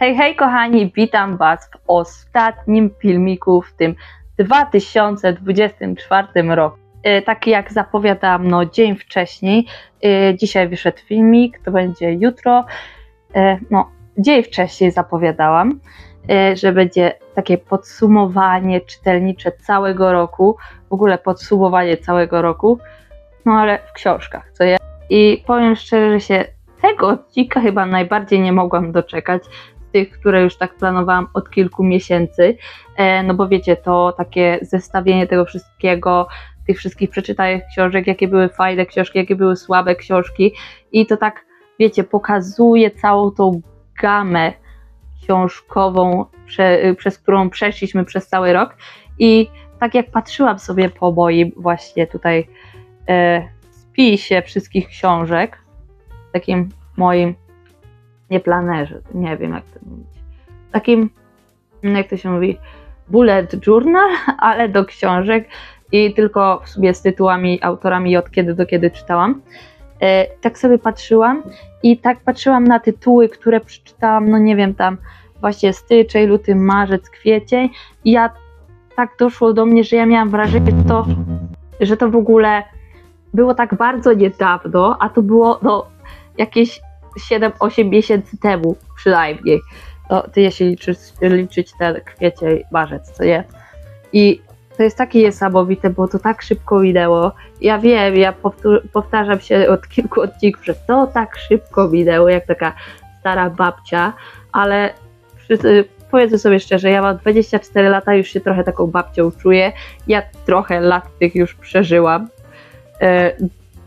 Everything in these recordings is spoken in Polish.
Hej, hej kochani, witam Was w ostatnim filmiku w tym 2024 roku. Taki jak zapowiadałam, no dzień wcześniej, e, dzisiaj wyszedł filmik, to będzie jutro. E, No, dzień wcześniej zapowiadałam, że będzie takie podsumowanie czytelnicze całego roku, w ogóle podsumowanie całego roku, no ale w książkach, co ja. I powiem szczerze, że się tego odcinka chyba najbardziej nie mogłam doczekać tych, które już tak planowałam od kilku miesięcy. E, no bo wiecie, to takie zestawienie tego wszystkiego, tych wszystkich przeczytanych książek, jakie były fajne książki, jakie były słabe książki. I to tak, wiecie, pokazuje całą tą gamę książkową, prze, przez którą przeszliśmy przez cały rok. I tak jak patrzyłam sobie po moim właśnie tutaj e, spisie wszystkich książek, takim moim nie planerze, nie wiem jak to mówić, takim, jak to się mówi, bullet journal, ale do książek i tylko w sobie z tytułami, autorami od kiedy do kiedy czytałam. E, tak sobie patrzyłam i tak patrzyłam na tytuły, które przeczytałam, no nie wiem, tam właśnie styczeń, luty, marzec, kwiecień. I ja tak doszło do mnie, że ja miałam wrażenie, że to, że to w ogóle było tak bardzo niedawno, a to było no, jakieś 7-8 miesięcy temu przynajmniej. No, ty jeśli liczyć, liczyć ten kwiecień, marzec, co nie? I to jest takie niesamowite, bo to tak szybko minęło. Ja wiem, ja powtarzam się od kilku odcinków, że to tak szybko minęło, jak taka stara babcia, ale przy, powiedzmy sobie szczerze, ja mam 24 lata, już się trochę taką babcią czuję. Ja trochę lat tych już przeżyłam. E,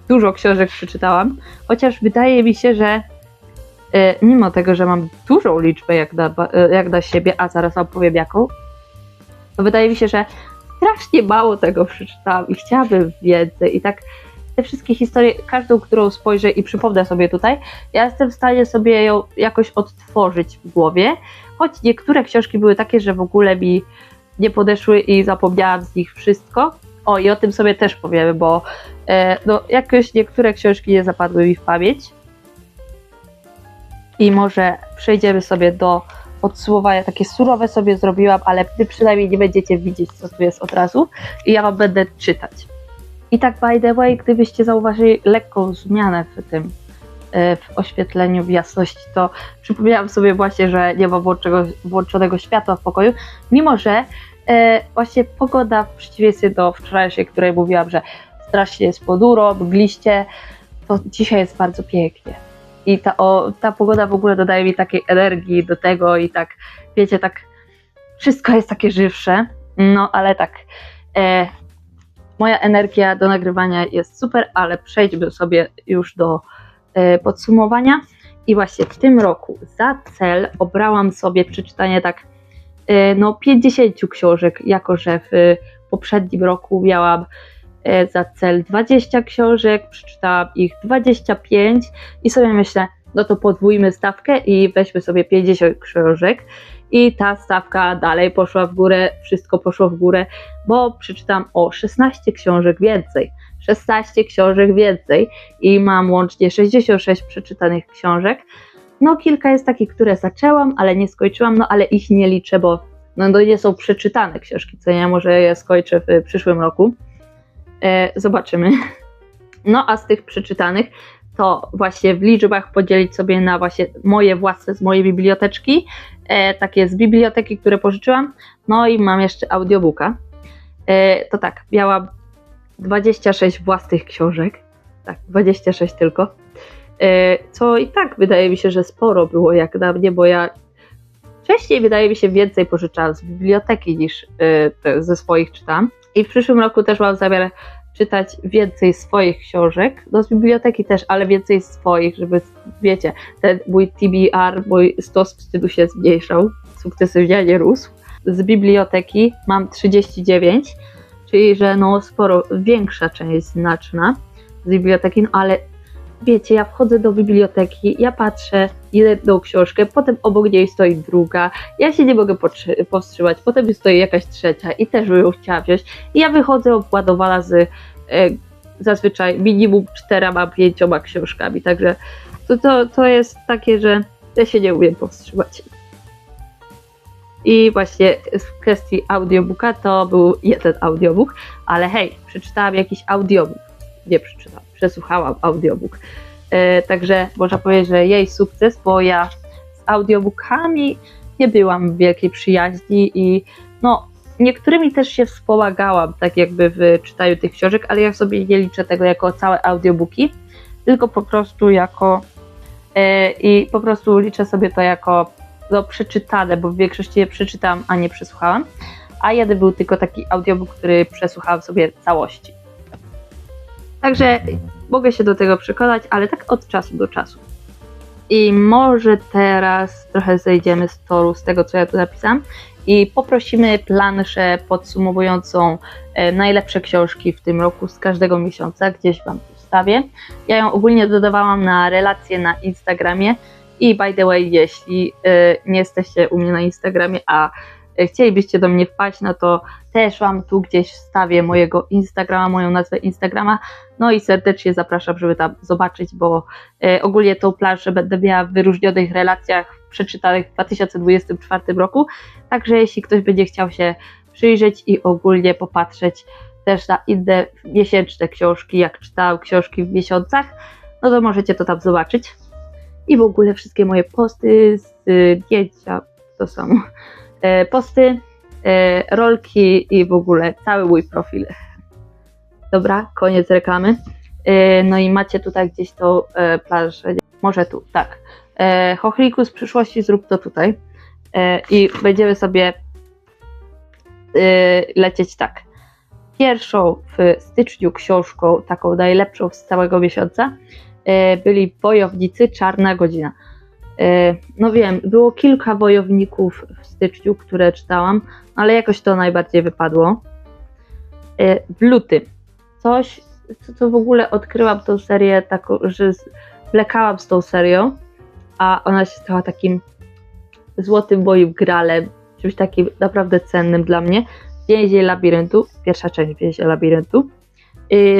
dużo książek przeczytałam, chociaż wydaje mi się, że mimo tego, że mam dużą liczbę jak ba- e, jak na siebie, a zaraz wam powiem jaką, to wydaje mi się, że strasznie mało tego przeczytałam i chciałabym więcej i tak te wszystkie historie, każdą, którą spojrzę i przypomnę sobie tutaj, ja jestem w stanie sobie ją jakoś odtworzyć w głowie, choć niektóre książki były takie, że w ogóle mi nie podeszły i zapomniałam z nich wszystko. O, i o tym sobie też powiemy, bo e, no, jakoś niektóre książki nie zapadły mi w pamięć. I może przejdziemy sobie do podsumowania. Takie surowe sobie zrobiłam, ale wy przynajmniej nie będziecie widzieć, co tu jest od razu. I ja wam będę czytać. I tak, by the way, gdybyście zauważyli lekką zmianę w tym, e, w oświetleniu, w jasności, to przypomniałam sobie właśnie, że nie ma włączonego, włączonego światła w pokoju, mimo że e, właśnie pogoda w przeciwieństwie do wczorajszej, której mówiłam, że strasznie jest poduro, mgliście, to dzisiaj jest bardzo pięknie. I ta, o, ta pogoda w ogóle dodaje mi takiej energii do tego i tak, wiecie, tak wszystko jest takie żywsze, no ale tak, e, moja energia do nagrywania jest super, ale przejdźmy sobie już do e, podsumowania. I właśnie w tym roku za cel obrałam sobie przeczytanie tak e, no 50 książek, jako że w poprzednim roku miałam za cel 20 książek, przeczytałam ich 25 i sobie myślę, no to podwójmy stawkę i weźmy sobie 50 książek. I ta stawka dalej poszła w górę, wszystko poszło w górę, bo przeczytam o 16 książek więcej. 16 książek więcej i mam łącznie 66 przeczytanych książek. No, kilka jest takich, które zaczęłam, ale nie skończyłam, no ale ich nie liczę, bo no, nie są przeczytane książki, co ja może je skończę w przyszłym roku. E, zobaczymy. No, a z tych przeczytanych to właśnie w liczbach podzielić sobie na właśnie moje własne z mojej biblioteczki, e, takie z biblioteki, które pożyczyłam, no i mam jeszcze audiobooka. E, to tak, miałam 26 własnych książek, tak, 26 tylko, co i tak wydaje mi się, że sporo było jak na mnie, bo ja wcześniej wydaje mi się więcej pożyczałam z biblioteki niż ze swoich czytam. I w przyszłym roku też mam zamiar czytać więcej swoich książek, no z biblioteki też, ale więcej swoich, żeby, wiecie, ten mój TBR, mój stos wstydu się zmniejszał, sukcesywnie nie rósł. Z biblioteki mam 39, czyli że no sporo, większa część znaczna z biblioteki, no ale wiecie, ja wchodzę do biblioteki, ja patrzę jedną książkę, potem obok niej stoi druga, ja się nie mogę powstrzymać, potem stoi jakaś trzecia i też bym ją chciała wziąć i ja wychodzę obładowana z e, zazwyczaj minimum czterema, pięcioma książkami, także to, to, to jest takie, że ja się nie umiem powstrzymać. I właśnie w kwestii audiobooka to był jeden audiobook, ale hej, przeczytałam jakiś audiobook. Nie przeczytałam, przesłuchałam audiobook. E, także można powiedzieć, że jej sukces, bo ja z audiobookami nie byłam w wielkiej przyjaźni i no, niektórymi też się wspomagałam, tak jakby w czytaniu tych książek, ale ja sobie nie liczę tego jako całe audiobooki, tylko po prostu jako e, i po prostu liczę sobie to jako no, przeczytane, bo w większości je przeczytałam, a nie przesłuchałam. A jeden był tylko taki audiobook, który przesłuchałam sobie całości. Także mogę się do tego przekonać, ale tak od czasu do czasu. I może teraz trochę zejdziemy z toru, z tego co ja tu napisałam i poprosimy planszę podsumowującą e, najlepsze książki w tym roku z każdego miesiąca, gdzieś Wam wstawię. Ja ją ogólnie dodawałam na relacje na Instagramie i by the way, jeśli e, nie jesteście u mnie na Instagramie, a chcielibyście do mnie wpaść, no to też Wam tu gdzieś wstawię mojego Instagrama, moją nazwę Instagrama. No i serdecznie zapraszam, żeby tam zobaczyć, bo e, ogólnie tą planszę będę miała w wyróżnionych relacjach przeczytanych w 2024 roku. Także jeśli ktoś będzie chciał się przyjrzeć i ogólnie popatrzeć też na inne miesięczne książki, jak czytałam książki w miesiącach, no to możecie to tam zobaczyć. I w ogóle wszystkie moje posty, zdjęcia, to samo, e, posty, e, rolki i w ogóle cały mój profil. Dobra, koniec reklamy. E, no i macie tutaj gdzieś tą planszę, może tu, tak. Chochliku z przyszłości zrób to tutaj. I będziemy sobie lecieć tak. Pierwszą w styczniu książką, taką najlepszą z całego miesiąca, byli wojownicy Czarna Godzina. No wiem, było kilka wojowników w styczniu, które czytałam, ale jakoś to najbardziej wypadło. W luty. Coś, co, w ogóle odkryłam tą serię, taką, że wlekałam z tą serią, a ona się stała takim złotym moim gralem, czymś takim naprawdę cennym dla mnie. Więzień Labiryntu, pierwsza część Więzień Labiryntu.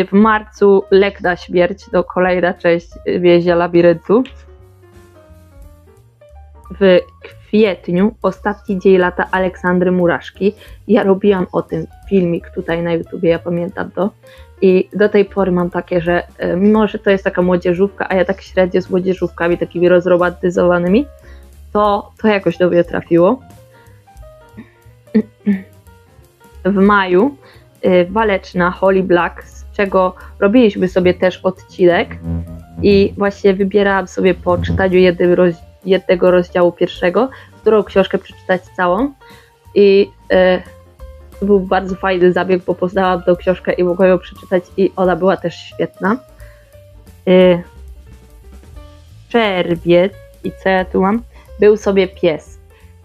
W marcu Lek na śmierć, to kolejna część Więzienia Labiryntu. W kwietniu ostatni dzień lata Aleksandry Muraszki. Ja robiłam o tym filmik tutaj na YouTubie, ja pamiętam to. I do tej pory mam takie, że e, mimo, że to jest taka młodzieżówka, a ja tak średnio z młodzieżówkami takimi rozromantyzowanymi, to, to jakoś do mnie trafiło. W maju y, Waleczna Holly Black, z czego robiliśmy sobie też odcinek i właśnie wybierałam sobie po czytaniu jednym roz, jednego rozdziału pierwszego, którą książkę przeczytać całą i to był bardzo fajny zabieg, bo poznałam tą książkę i mogłam ją przeczytać i ona była też świetna. Y, czerwiec i co ja tu mam? Był sobie pies.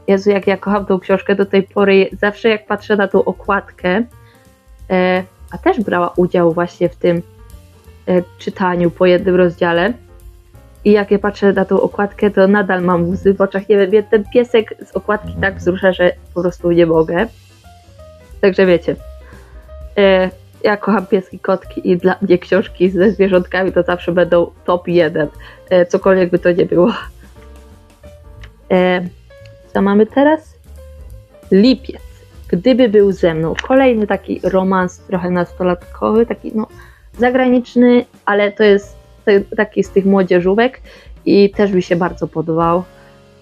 Jezu, jak ja kocham tą książkę do tej pory, zawsze jak patrzę na tą okładkę, e, a też brała udział właśnie w tym e, czytaniu po jednym rozdziale, i jak ja patrzę na tą okładkę, to nadal mam łzy w oczach. Nie wiem, ten piesek z okładki tak wzrusza, że po prostu nie mogę. Także wiecie, e, ja kocham pieski, kotki i dla mnie książki ze zwierzątkami to zawsze będą top 1, e, cokolwiek by to nie było. E, co mamy teraz? Lipiec. Gdyby był ze mną. Kolejny taki romans trochę nastolatkowy, taki no zagraniczny, ale to jest taki z tych młodzieżówek i też mi się bardzo podobał.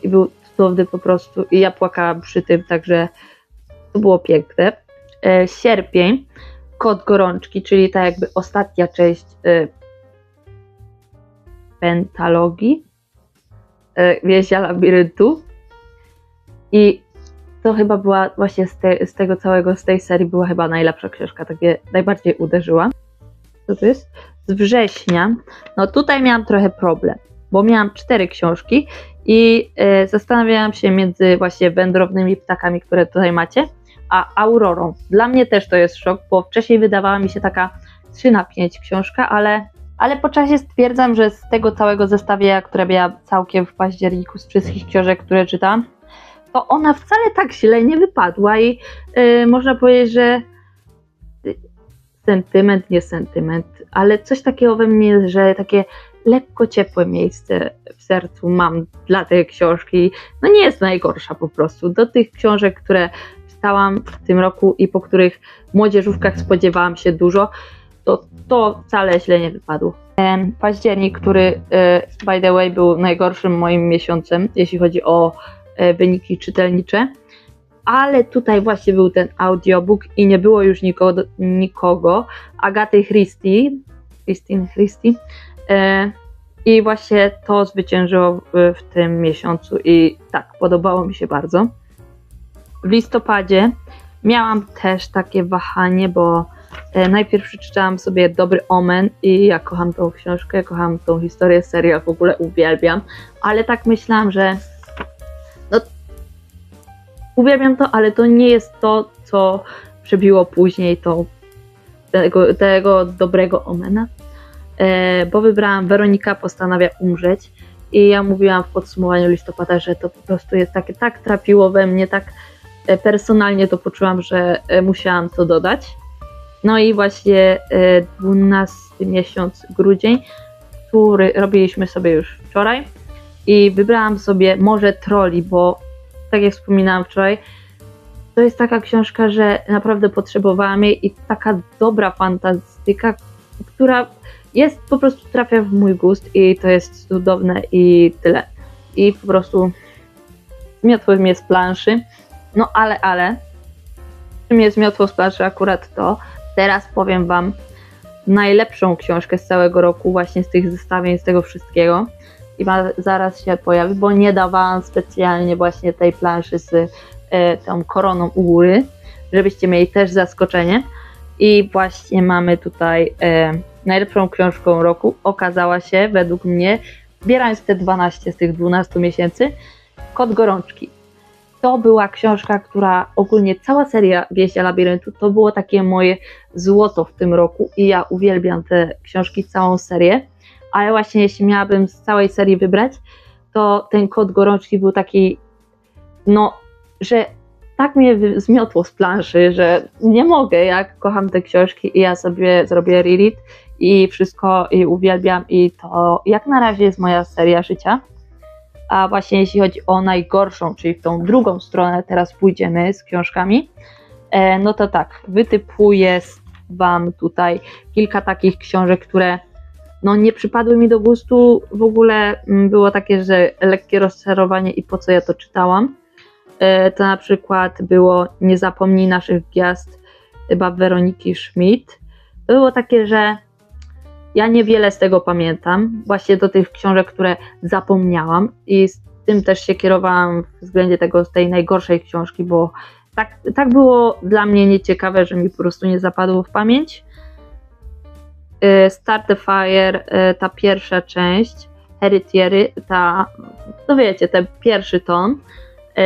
I był cudowny po prostu i ja płakałam przy tym, także to było piękne. E, sierpień, Kod Gorączki, czyli ta jakby ostatnia część e, pentalogii e, Wieścia Labiryntu. I to chyba była właśnie z, te, z, tego całego, z tej serii była chyba najlepsza książka, tak mnie najbardziej uderzyła. Co to jest? Z września. No tutaj miałam trochę problem, bo miałam cztery książki i e, zastanawiałam się między właśnie wędrownymi ptakami, które tutaj macie, a Aurorą. Dla mnie też to jest szok, bo wcześniej wydawała mi się taka 3 na 5 książka, ale, ale po czasie stwierdzam, że z tego całego zestawienia, które miałam całkiem w październiku z wszystkich książek, które czytam, to ona wcale tak źle nie wypadła i yy, można powiedzieć, że sentyment, nie sentyment, ale coś takiego we mnie, że takie lekko ciepłe miejsce w sercu mam dla tej książki. No nie jest najgorsza po prostu. Do tych książek, które czytałam w tym roku i po których w młodzieżówkach spodziewałam się dużo, to to wcale źle nie wypadło. Październik, który e, by the way był najgorszym moim miesiącem, jeśli chodzi o e, wyniki czytelnicze, ale tutaj właśnie był ten audiobook i nie było już nikogo, nikogo. Agaty Christie, Christine Christie, e, i właśnie to zwyciężyło w, w tym miesiącu i tak, podobało mi się bardzo. W listopadzie miałam też takie wahanie, bo e, najpierw przeczytałam sobie Dobry Omen i ja kocham tą książkę, kocham tą historię, serial w ogóle uwielbiam, ale tak myślałam, że uwielbiam to, ale to nie jest to, co przebiło później tą, tego, tego dobrego Omena, e, bo wybrałam Weronika postanawia umrzeć i ja mówiłam w podsumowaniu listopada, że to po prostu jest takie, tak trafiło we mnie, tak e, personalnie to poczułam, że e, musiałam to dodać. No i właśnie e, 12 miesiąc, grudzień, który robiliśmy sobie już wczoraj i wybrałam sobie Morze Troli, bo tak jak wspominałam wczoraj, to jest taka książka, że naprawdę potrzebowałam jej i taka dobra fantastyka, która jest po prostu trafia w mój gust i to jest cudowne i tyle. I po prostu zmiotło mnie z planszy. No ale, ale, czym jest zmiotło z planszy akurat to, teraz powiem Wam najlepszą książkę z całego roku, właśnie z tych zestawień, z tego wszystkiego. I ma, zaraz się pojawi, bo nie dawałam specjalnie właśnie tej planszy z e, tą koroną u góry, żebyście mieli też zaskoczenie. I właśnie mamy tutaj e, najlepszą książką roku. Okazała się, według mnie, zbierając te 12 z tych 12 miesięcy, Kot Gorączki. To była książka, która ogólnie cała seria Wieścia Labiryntu to było takie moje złoto w tym roku i ja uwielbiam te książki, całą serię. Ale właśnie jeśli miałabym z całej serii wybrać, to ten Kot Gorączki był taki, no, że tak mnie zmiotło z planszy, że nie mogę, jak kocham te książki i ja sobie zrobię reread i wszystko i uwielbiam i to jak na razie jest moja seria życia. A właśnie jeśli chodzi o najgorszą, czyli w tą drugą stronę teraz pójdziemy z książkami, e, no to tak, wytypuję Wam tutaj kilka takich książek, które no nie przypadły mi do gustu, w ogóle mm, było takie, że lekkie rozczarowanie i po co ja to czytałam. E, To na przykład było Nie zapomnij naszych gwiazd, chyba Weroniki Schmidt. Było takie, że ja niewiele z tego pamiętam, właśnie do tych książek, które zapomniałam i z tym też się kierowałam względzie tego, tej najgorszej książki, bo tak, tak było dla mnie nieciekawe, że mi po prostu nie zapadło w pamięć. Y, Start the Fire, y, ta pierwsza część, Hereditary, ta, no wiecie, ten pierwszy ton,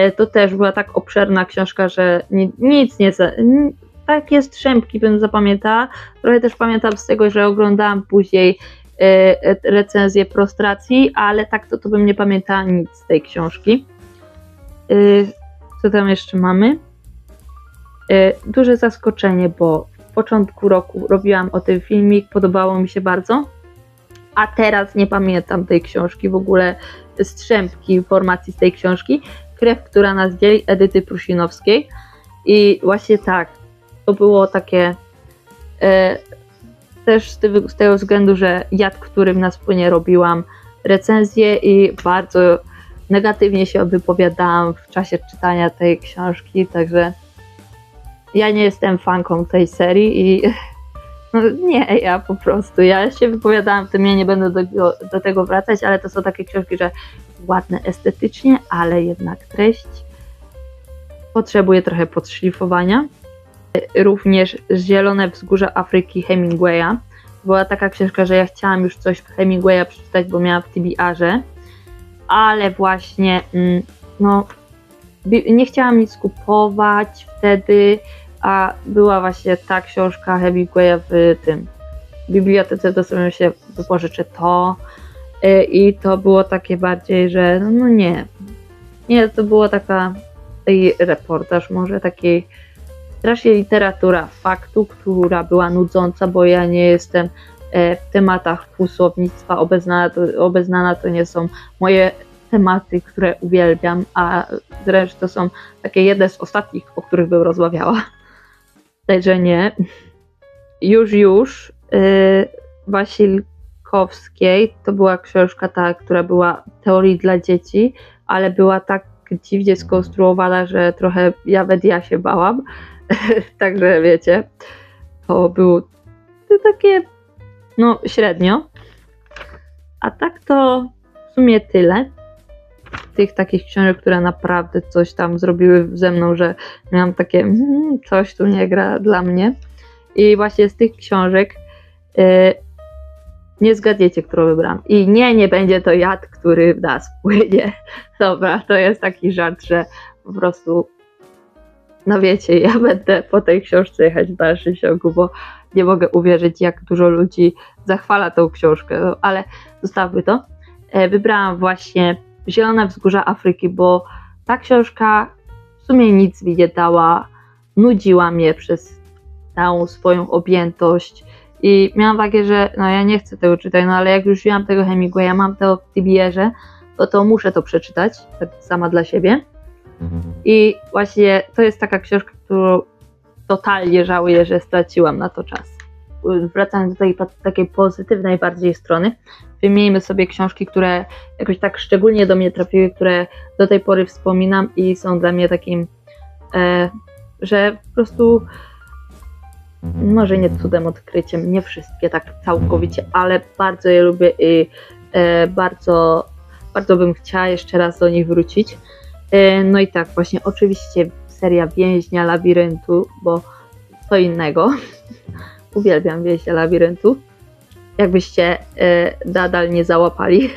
y, to też była tak obszerna książka, że ni- nic nie, n- takie strzępki bym zapamiętała. Trochę też pamiętam z tego, że oglądałam później recenzję prostracji, ale tak to, to bym nie pamiętała nic z tej książki. Co tam jeszcze mamy? Duże zaskoczenie, bo początku roku robiłam o tym filmik, podobało mi się bardzo, a teraz nie pamiętam tej książki, w ogóle strzępki informacji z tej książki. Krew, która nas dzieli, Edyty Prusinowskiej. I właśnie tak, to było takie e, też z tego, względu, że jad, którym na spłynie robiłam recenzję i bardzo negatywnie się wypowiadałam w czasie czytania tej książki, także ja nie jestem fanką tej serii i no nie, ja po prostu, ja się wypowiadałam w tym, ja nie będę do, do tego wracać, ale to są takie książki, że ładne estetycznie, ale jednak treść potrzebuje trochę podszlifowania. Również Zielone Wzgórza Afryki Hemingwaya. Była taka książka, że ja chciałam już coś Hemingwaya przeczytać, bo miałam w TBR-ze, ale właśnie mm, no, nie chciałam nic kupować wtedy, a była właśnie ta książka Hemingwaya w tym w bibliotece, to sobie się wypożyczę to Y, i to było takie bardziej, że no, no nie, nie, to było taka reportaż może takiej strasznie literatura faktu, która była nudząca, bo ja nie jestem e, w tematach kłusownictwa obeznana to, obeznana to nie są moje tematy, które uwielbiam, a wręcz to są takie jedne z ostatnich, o których bym rozmawiała. Także nie. Już, już yy, Wasilkowskiej to była książka ta, która była teorii dla dzieci, ale była tak dziwnie skonstruowana, że trochę nawet ja się bałam. Także wiecie, to było to takie no średnio. A tak to w sumie tyle tych takich książek, które naprawdę coś tam zrobiły ze mną, że miałam takie mm, coś tu nie gra dla mnie. I właśnie z tych książek yy, nie zgadniecie, którą wybrałam. I nie, nie będzie to jad, który w nas płynie. Dobra, to jest taki żart, że po prostu no wiecie, ja będę po tej książce jechać w dalszym ciągu, bo nie mogę uwierzyć, jak dużo ludzi zachwala tą książkę, no, ale zostawmy to. E, wybrałam właśnie Zielone Wzgórza Afryki, bo ta książka w sumie nic mi nie dała, nudziła mnie przez całą swoją objętość i miałam takie, że no ja nie chcę tego czytać, no ale jak już wziąłam tego Hemingwaya, mam to w TBR-ze, to to muszę to przeczytać, tak sama dla siebie. I właśnie to jest taka książka, którą totalnie żałuję, że straciłam na to czas. Wracając do tej takiej pozytywnej bardziej strony, wymieńmy sobie książki, które jakoś tak szczególnie do mnie trafiły, które do tej pory wspominam i są dla mnie takim, e, że po prostu może nie cudem odkryciem, nie wszystkie tak całkowicie, ale bardzo je lubię i e, bardzo, bardzo bym chciała jeszcze raz do nich wrócić. E, no i tak, właśnie oczywiście seria Więźnia Labiryntu, bo co innego. Uwielbiam Więźnia Labiryntu jakbyście e, nadal nie załapali.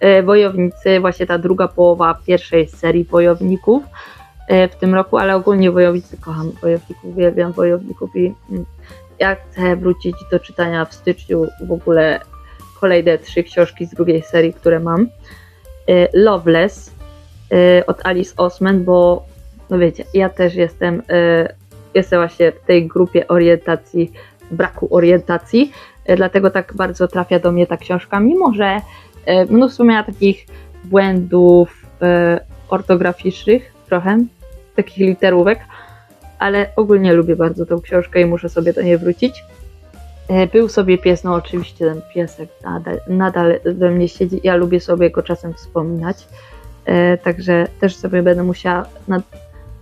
E, wojownicy, właśnie ta druga połowa pierwszej serii wojowników e, w tym roku, ale ogólnie wojownicy kocham wojowników, uwielbiam wojowników i mm, ja chcę wrócić do czytania w styczniu w ogóle kolejne trzy książki z drugiej serii, które mam. Loveless od Alice Osman, bo no wiecie, ja też jestem, jestem właśnie w tej grupie orientacji, braku orientacji, dlatego tak bardzo trafia do mnie ta książka, mimo że e, mnóstwo miała takich błędów e, ortograficznych, trochę, takich literówek, ale ogólnie lubię bardzo tą książkę i muszę sobie do niej wrócić. Był sobie pies, no oczywiście ten piesek nadal, nadal we mnie siedzi, ja lubię sobie go czasem wspominać, także też sobie będę musiała nad,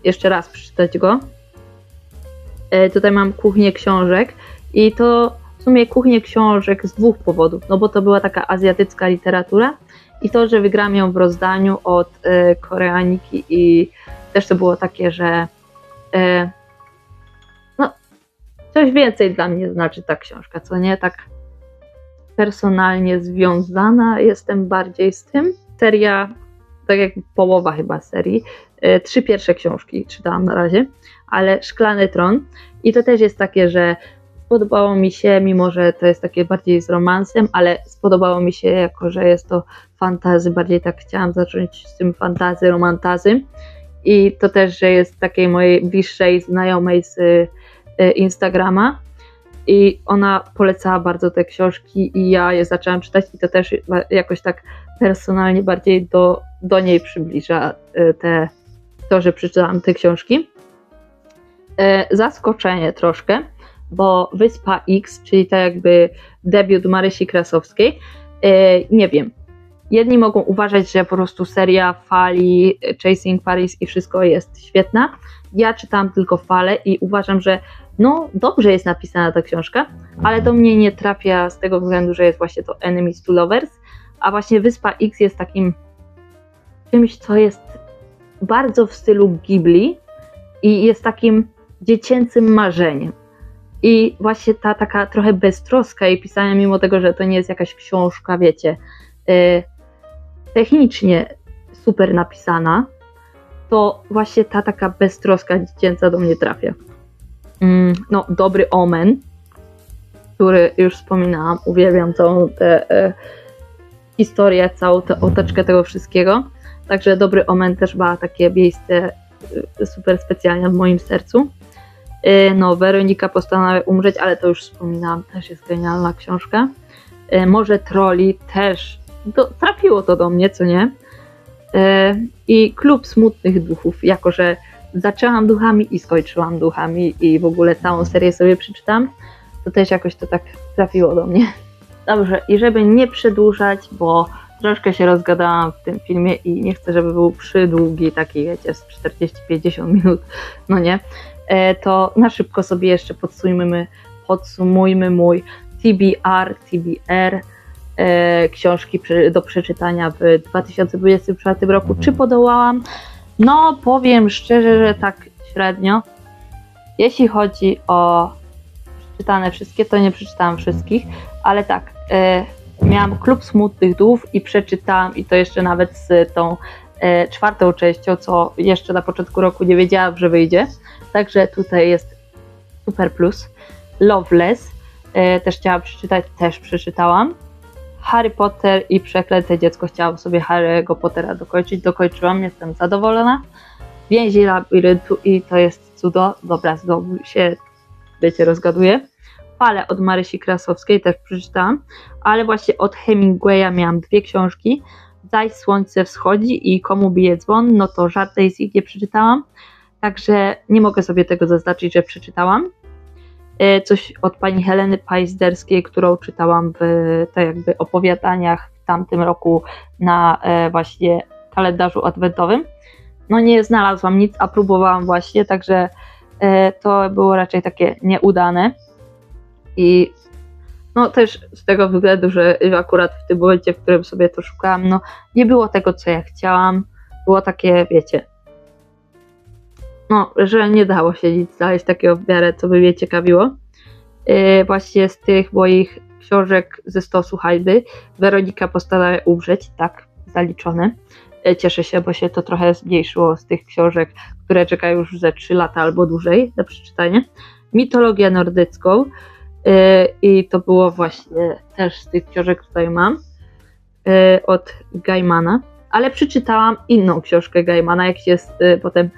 jeszcze raz przeczytać go. Tutaj mam kuchnię książek i to sumie kuchnię książek z dwóch powodów. No bo to była taka azjatycka literatura i to, że wygrałam ją w rozdaniu od y, Koreaniki i też to było takie, że y, no, coś więcej dla mnie znaczy ta książka, co nie? Tak personalnie związana jestem bardziej z tym. Seria, tak jak połowa chyba serii, y, trzy pierwsze książki czytałam na razie, ale Szklany Tron i to też jest takie, że Podobało mi się, mimo że to jest takie bardziej z romansem, ale spodobało mi się, jako że jest to fantazy, bardziej tak chciałam zacząć z tym fantazy, romantazy. I to też, że jest takiej mojej bliższej znajomej z y, Instagrama. I ona polecała bardzo te książki, i ja je zaczęłam czytać, i to też jakoś tak personalnie bardziej do, do niej przybliża y, te, to, że przeczytałam te książki. Y, zaskoczenie troszkę bo Wyspa X, czyli tak jakby debiut Marysi Krasowskiej, e, nie wiem. Jedni mogą uważać, że po prostu seria fali, Chasing Paris i wszystko jest świetna. Ja czytałam tylko fale i uważam, że no dobrze jest napisana ta książka, ale do mnie nie trafia z tego względu, że jest właśnie to Enemies to Lovers, a właśnie Wyspa X jest takim czymś, co jest bardzo w stylu Ghibli i jest takim dziecięcym marzeniem. I właśnie ta taka trochę beztroska jej pisania, mimo tego, że to nie jest jakaś książka, wiecie, yy, technicznie super napisana, to właśnie ta taka beztroska dziecięca do mnie trafia. Mm, no, dobry omen, który już wspominałam, uwielbiam całą tę e, historię, całą tę otoczkę tego wszystkiego. Także dobry omen też ma takie miejsce e, super specjalne w moim sercu. E, no, Weronika postanawia umrzeć, ale to już wspominałam, też jest genialna książka. E, Może Troli też, trafiło to do mnie, co nie? E, I Klub Smutnych Duchów, jako że zaczęłam duchami i skończyłam duchami i w ogóle całą serię sobie przeczytam, to też jakoś to tak trafiło do mnie. Dobrze, i żeby nie przedłużać, bo troszkę się rozgadałam w tym filmie i nie chcę, żeby był przydługi, taki wiecie, z 40-50 minut, no nie, to na szybko sobie jeszcze podsumujmy, podsumujmy mój TBR, TBR, e, książki do przeczytania w 2024 roku. Czy podołałam? No, powiem szczerze, że tak średnio. Jeśli chodzi o przeczytane wszystkie, to nie przeczytałam wszystkich, ale tak, e, miałam Klub Smutnych Duchów i przeczytałam i to jeszcze nawet z tą e, czwartą częścią, co jeszcze na początku roku nie wiedziałam, że wyjdzie. Także tutaj jest super plus. Loveless e, też chciałam przeczytać, też przeczytałam. Harry Potter i Przeklęte Dziecko. Chciałam sobie Harry'ego Pottera dokończyć. Dokończyłam, jestem zadowolona. Więzi labiryntu i to jest cudo. Dobra, znowu się, wiecie, rozgaduję. Fale od Marysi Krasowskiej też przeczytałam, ale właśnie od Hemingwaya miałam dwie książki. Zaś Słońce Wschodzi i Komu bije dzwon, no to żadnej z nich nie przeczytałam, także nie mogę sobie tego zaznaczyć, że przeczytałam. E, Coś od pani Heleny Pajzderskiej, którą czytałam w tak jakby opowiadaniach w tamtym roku na e, właśnie kalendarzu adwentowym. No nie znalazłam nic, a próbowałam właśnie, także e, to było raczej takie nieudane. I no też z tego względu, że akurat w tym momencie, w którym sobie to szukałam, no nie było tego, co ja chciałam. Było takie, wiecie, no, że nie dało się nic znaleźć takiego w miarę, co by mnie ciekawiło. Yy, właśnie z tych moich książek ze stosu hańby Weronika postanawia umrzeć, tak, zaliczone. Yy, Cieszę się, bo się to trochę zmniejszyło z tych książek, które czekają już ze 3 lata albo dłużej na przeczytanie. Mitologię nordycką, i to było właśnie też z tych książek, które mam yy, od Gaimana, ale przeczytałam inną książkę Gaimana, jak się yy, potem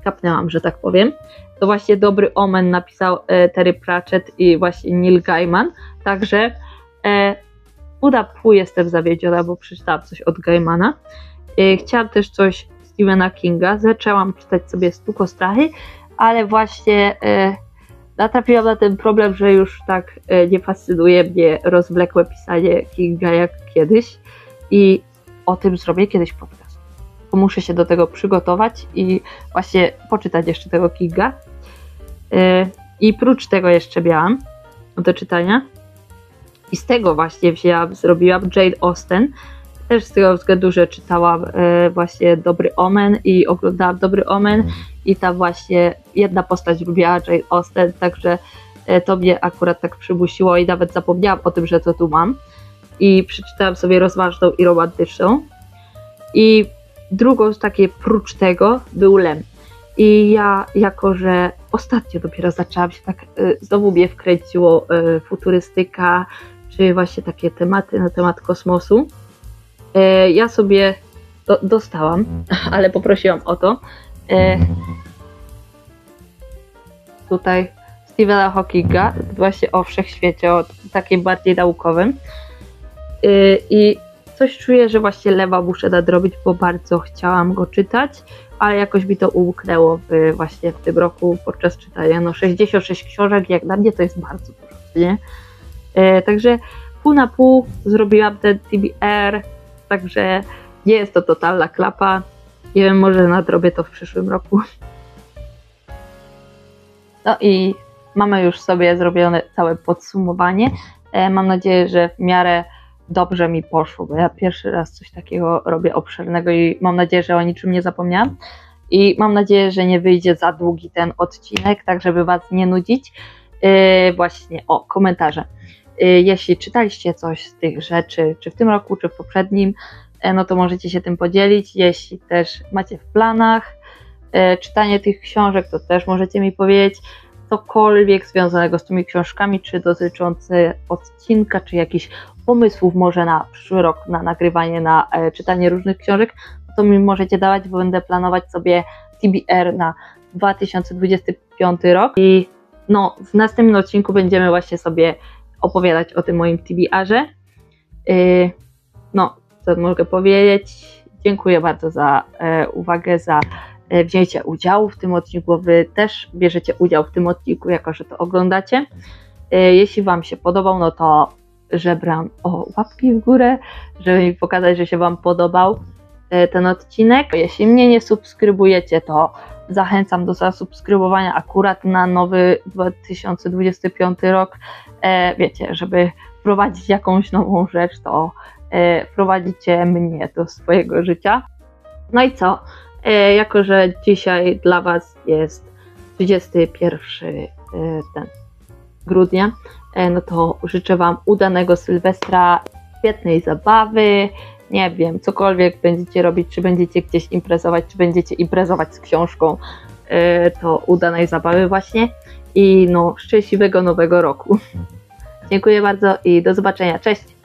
skapnęłam, że tak powiem. To właśnie Dobry Omen napisał Terry Pratchett i właśnie Neil Gaiman, także yy, uda pół jestem zawiedziona, bo przeczytałam coś od Gaimana. Chciałam też coś Stephena Kinga, zaczęłam czytać sobie Stuko Strachy, ale właśnie yy, natrafiłam na ten problem, że już tak e, nie fascynuje mnie rozwlekłe pisanie Kinga jak kiedyś i o tym zrobię kiedyś podcast. Muszę się do tego przygotować i właśnie poczytać jeszcze tego Kinga. E, I prócz tego jeszcze miałam do czytania i z tego właśnie wzięłam, zrobiłam Jane Austen, też z tego względu, że czytałam e, właśnie Dobry Omen i oglądałam Dobry Omen i tam właśnie jedna postać lubiła Jane Austen, także e, to mnie akurat tak przymusiło i nawet zapomniałam o tym, że to tu mam. I przeczytałam sobie rozważną i romantyczną. I drugą z takiej prócz tego był Lem. I ja, jako że ostatnio dopiero zaczęłam się tak, e, znowu mnie wkręciło futurystyka, czy właśnie takie tematy na temat kosmosu, ja sobie do, dostałam, ale poprosiłam o to. E, tutaj Stephena Hawkinga, właśnie o wszechświecie, o takim bardziej naukowym. Y, I coś czuję, że właśnie lewa muszę nadrobić, bo bardzo chciałam go czytać, ale jakoś mi to umknęło w, właśnie w tym roku podczas czytania. No 66 książek, jak dla mnie to jest bardzo dużo, nie? Y, Także pół na pół zrobiłam ten TBR, także nie jest to totalna klapa. Nie wiem, może nadrobię to w przyszłym roku. No i mamy już sobie zrobione całe podsumowanie. E, Mam nadzieję, że w miarę dobrze mi poszło, bo ja pierwszy raz coś takiego robię obszernego i mam nadzieję, że o niczym nie zapomniałam. I mam nadzieję, że nie wyjdzie za długi ten odcinek, tak żeby Was nie nudzić. E, Właśnie, o, komentarze. E, Jeśli czytaliście coś z tych rzeczy, czy w tym roku, czy w poprzednim, e, no to możecie się tym podzielić. Jeśli też macie w planach e, czytanie tych książek, to też możecie mi powiedzieć cokolwiek związanego z tymi książkami, czy dotyczące odcinka, czy jakichś pomysłów może na przyszły rok, na nagrywanie, na e, czytanie różnych książek, to mi możecie dawać, bo będę planować sobie TBR na 2025 rok i no, w następnym odcinku będziemy właśnie sobie opowiadać o tym moim TBR-ze. Yy, no, co mogę powiedzieć? Dziękuję bardzo za e, uwagę, za e, wzięcie udziału w tym odcinku. Wy też bierzecie udział w tym odcinku, jako że to oglądacie. E, jeśli Wam się podobał, no to żebram o łapki w górę, żeby mi pokazać, że się Wam podobał e, ten odcinek. Jeśli mnie nie subskrybujecie, to zachęcam do zasubskrybowania akurat na nowy 2025 rok. E, wiecie, żeby wprowadzić jakąś nową rzecz, to e, prowadzicie mnie do swojego życia. No i co? E, jako, że dzisiaj dla Was jest 31 e, ten grudnia, no to życzę Wam udanego Sylwestra, świetnej zabawy, nie wiem, cokolwiek będziecie robić, czy będziecie gdzieś imprezować, czy będziecie imprezować z książką, to udanej zabawy właśnie i no szczęśliwego nowego roku. Dziękuję bardzo i do zobaczenia. Cześć!